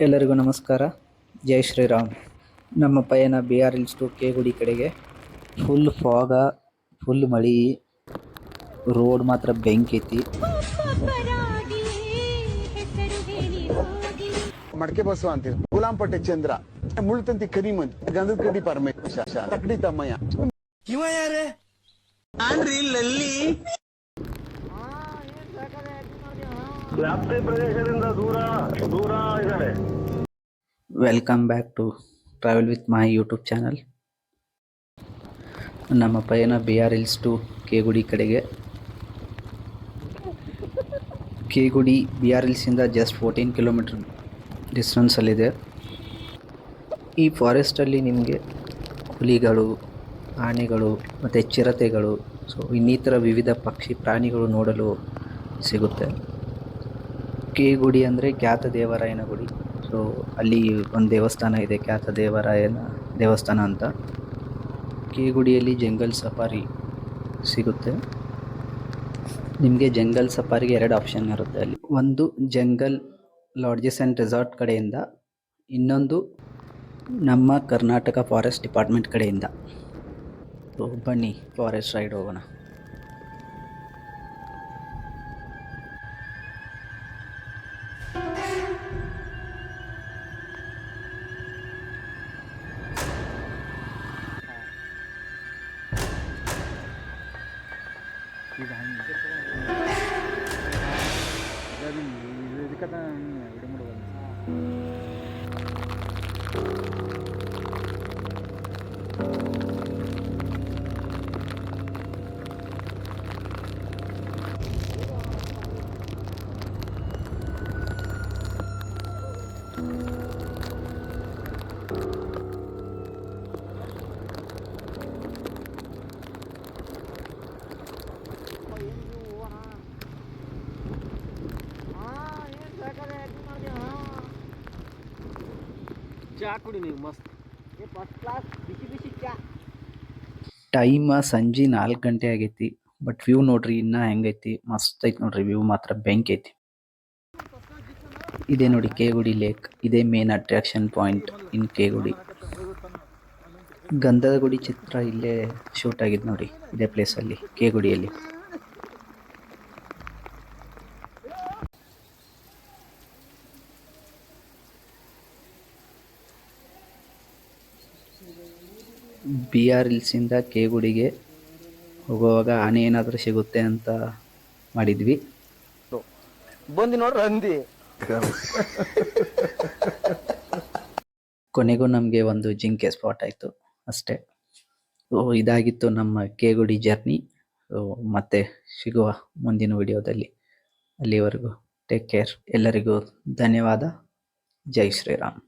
ಎಲ್ಲರಿಗೂ ನಮಸ್ಕಾರ. ಜೈ ಶ್ರೀರಾಮ್. ನಮ್ಮ ಪಯಣ B R hills to K Gudi ಕಡೆಗೆ ಫುಲ್ ಫಾಗ ಫುಲ್ ಮಳಿ ರೋಡ್ ಮಾತ್ರ ಬೆಂಕಿ ಐತಿ ಮಡಕೆ ಬಸವ ಅಂತೀವಿ ಗುಲಾಂಪಟ್ಟೆ ಚಂದ್ರ ಮುಳ್ತಂತಿ ಕರಿಮಂತ್ ಗಂಧದ ಕಡಿ ಪರಮೇಶ ತಕ್ಕಡಿ ತಮ್ಮಯ್ಯ. ವ್ಯಾಪ್ತಿ ಪ್ರದೇಶದಿಂದ ದೂರ ದೂರ ಇದ್ದಾರೆ. Welcome back to travel with my YouTube channel ನಮ್ಮ ಪಯಣ B R hills to K Gudi ಕಡೆಗೆ ಕೆ ಗುಡಿ ಬಿ ಆರ್ ಹಿಲ್ಸಿಂದ ಜಸ್ಟ್ ಫೋರ್ಟೀನ್ ಕಿಲೋಮೀಟರ್ ಡಿಸ್ಟೆನ್ಸಲ್ಲಿದೆ ಈ ಫಾರೆಸ್ಟಲ್ಲಿ ನಿಮಗೆ ಹುಲಿಗಳು, ಆನೆಗಳು ಮತ್ತು ಚಿರತೆಗಳು ಸೊ ಇನ್ನಿತರ ವಿವಿಧ ಪಕ್ಷಿ ಪ್ರಾಣಿಗಳು ನೋಡಲು ಸಿಗುತ್ತೆ. ಕೆ ಗುಡಿ ಅಂದರೆ ಖ್ಯಾತ ದೇವರಾಯನ ಗುಡಿ. ಸೊ ಅಲ್ಲಿ ಒಂದು ದೇವಸ್ಥಾನ ಇದೆ, ಖ್ಯಾತ ದೇವರಾಯನ ದೇವಸ್ಥಾನ ಅಂತ. ಕೆ ಗುಡಿಯಲ್ಲಿ ಜಂಗಲ್ ಸಫಾರಿ ಸಿಗುತ್ತೆ. ನಿಮಗೆ ಜಂಗಲ್ ಸಫಾರಿಗೆ ಎರಡು ಆಪ್ಷನ್ ಇರುತ್ತೆ ಅಲ್ಲಿ. ಒಂದು, ಜಂಗಲ್ ಲಾಡ್ಜಸ್ ಆ್ಯಂಡ್ ರೆಸಾರ್ಟ್ ಕಡೆಯಿಂದ. ಇನ್ನೊಂದು, ನಮ್ಮ ಕರ್ನಾಟಕ ಫಾರೆಸ್ಟ್ ಡಿಪಾರ್ಟ್ಮೆಂಟ್ ಕಡೆಯಿಂದ. ಬನ್ನಿ, ಫಾರೆಸ್ಟ್ ರೈಡ್ ಹೋಗೋಣ. ಇದು ಇದಕ್ಕೆ ಇದು ಟೈಮ್ ಸಂಜೆ ನಾಲ್ಕು ಗಂಟೆ ಆಗೈತಿ ಬಟ್ ವ್ಯೂ ನೋಡ್ರಿ, ಇನ್ನ ಹೆಂಗೈತಿ? ಮಸ್ತ್ ಐತಿ ನೋಡ್ರಿ ವ್ಯೂ ಮಾತ್ರ ಬೆಂಕಿ ಐತಿ. ಇದೇ ನೋಡಿ ಕೇಗುಡಿ ಲೇಕ್ ಇದೇ main attraction point in Kgudi Gandhada Gudi ಚಿತ್ರ ಇಲ್ಲೇ ಶೂಟ್ ಆಗಿದ್ ನೋಡಿ, ಇದೇ ಪ್ಲೇಸಲ್ಲಿ ಕೇಗುಡಿಯಲ್ಲಿ ಬಿ ಆರ್ ಹಿಲ್ಸಿಂದ ಕೇಗುಡಿಗೆ ಹೋಗುವಾಗ ಆನೆ ಏನಾದರೂ ಸಿಗುತ್ತೆ ಅಂತ ಮಾಡಿದ್ವಿ. ಬಂದು ನೋಡ್ರಿ ಹಂದಿ ಕೊನೆಗೂ ನಮಗೆ ಒಂದು ಜಿಂಕೆ ಸ್ಪಾಟ್ ಆಯಿತು ಅಷ್ಟೇ. ಸೊ ಇದಾಗಿತ್ತು ನಮ್ಮ ಕೇಗುಡಿ ಜರ್ನಿ ಸೊ ಮತ್ತೆ ಸಿಗುವ ಮುಂದಿನ ವಿಡಿಯೋದಲ್ಲಿ ಅಲ್ಲಿವರೆಗೂ ಟೇಕ್ ಕೇರ್ ಎಲ್ಲರಿಗೂ ಧನ್ಯವಾದ. ಜೈ ಶ್ರೀರಾಮ್.